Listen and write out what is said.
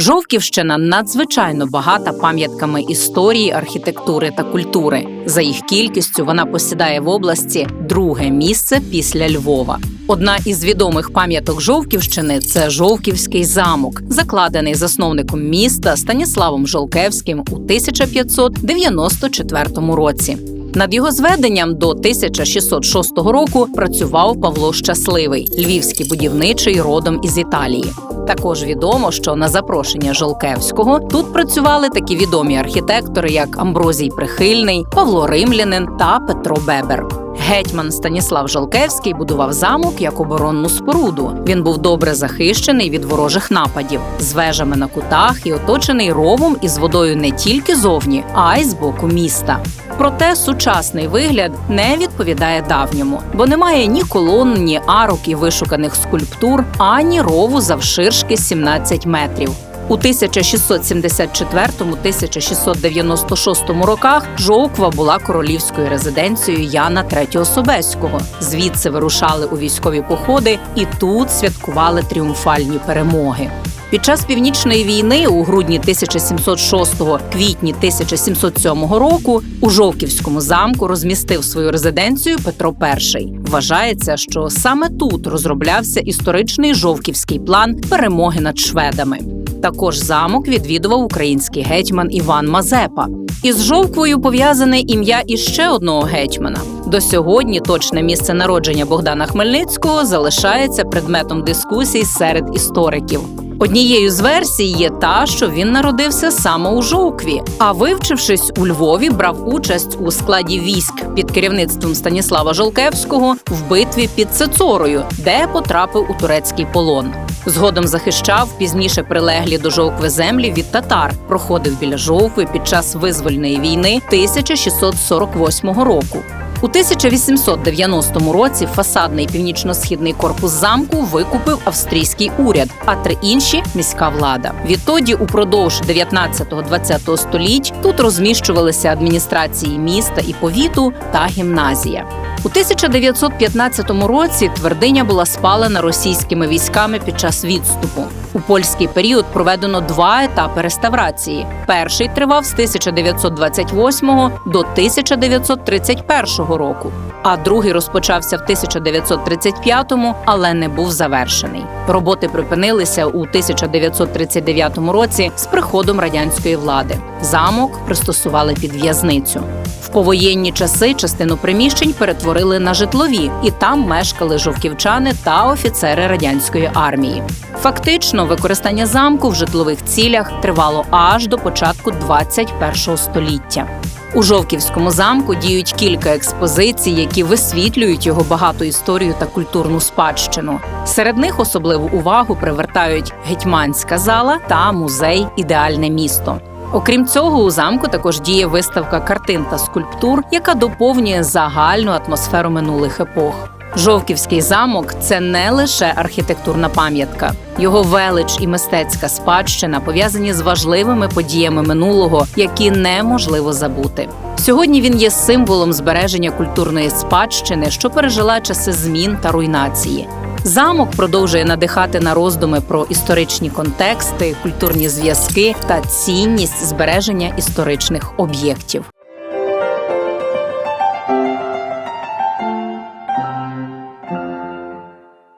Жовківщина надзвичайно багата пам'ятками історії, архітектури та культури. За їх кількістю вона посідає в області друге місце після Львова. Одна із відомих пам'яток Жовківщини це Жовківський замок, закладений засновником міста Станіславом Жолкевським у 1594 році. Над його зведенням до 1606 року працював Павло Щасливий, львівський будівничий родом із Італії. Також відомо, що на запрошення Жолкевського тут працювали такі відомі архітектори, як Амброзій Прихильний, Павло Римлянин та Петро Бебер. Гетьман Станіслав Жолкевський будував замок як оборонну споруду. Він був добре захищений від ворожих нападів, з вежами на кутах і оточений ровом із водою не тільки зовні, а й з боку міста. Проте сучасний вигляд не відповідає давньому, бо немає ні колон, ні арок і вишуканих скульптур, ані рову завширшки 17 метрів. У 1674-1696 роках Жовква була королівською резиденцією Яна III Собеського. Звідси вирушали у військові походи і тут святкували тріумфальні перемоги. Під час північної війни у грудні 1706-го, квітні 1707 року у Жовківському замку розмістив свою резиденцію Петро І. Вважається, що саме тут розроблявся історичний жовківський план перемоги над шведами. Також замок відвідував український гетьман Іван Мазепа. Із жовквою пов'язане ім'я іще одного гетьмана. До сьогодні точне місце народження Богдана Хмельницького залишається предметом дискусій серед істориків. Однією з версій є та, що він народився саме у Жовкві, а вивчившись у Львові, брав участь у складі військ під керівництвом Станіслава Жолкевського в битві під Цецорою, де потрапив у турецький полон. Згодом захищав пізніше прилеглі до жовкви землі від татар, проходив біля жовкви під час визвольної війни 1648 року. У 1890 році фасадний північно-східний корпус замку викупив австрійський уряд, а три інші міська влада. Відтоді, упродовж 19-20 століть, тут розміщувалися адміністрації міста і повіту та гімназія. У 1915 році твердиня була спалена російськими військами під час відступу. У польський період проведено два етапи реставрації. Перший тривав з 1928 до 1931 року, а другий розпочався в 1935-му, але не був завершений. Роботи припинилися у 1939 році з приходом радянської влади. Замок пристосували під в'язницю. Повоєнні часи частину приміщень перетворили на житлові, і там мешкали жовківчани та офіцери радянської армії. Фактично, використання замку в житлових цілях тривало аж до початку 21 століття. У Жовківському замку діють кілька експозицій, які висвітлюють його багату історію та культурну спадщину. Серед них особливу увагу привертають гетьманська зала та музей Ідеальне місто. Окрім цього, у замку також діє виставка картин та скульптур, яка доповнює загальну атмосферу минулих епох. Жовківський замок це не лише архітектурна пам'ятка. Його велич і мистецька спадщина пов'язані з важливими подіями минулого, які неможливо забути. Сьогодні він є символом збереження культурної спадщини, що пережила часи змін та руйнації. Замок продовжує надихати на роздуми про історичні контексти, культурні зв'язки та цінність збереження історичних об'єктів.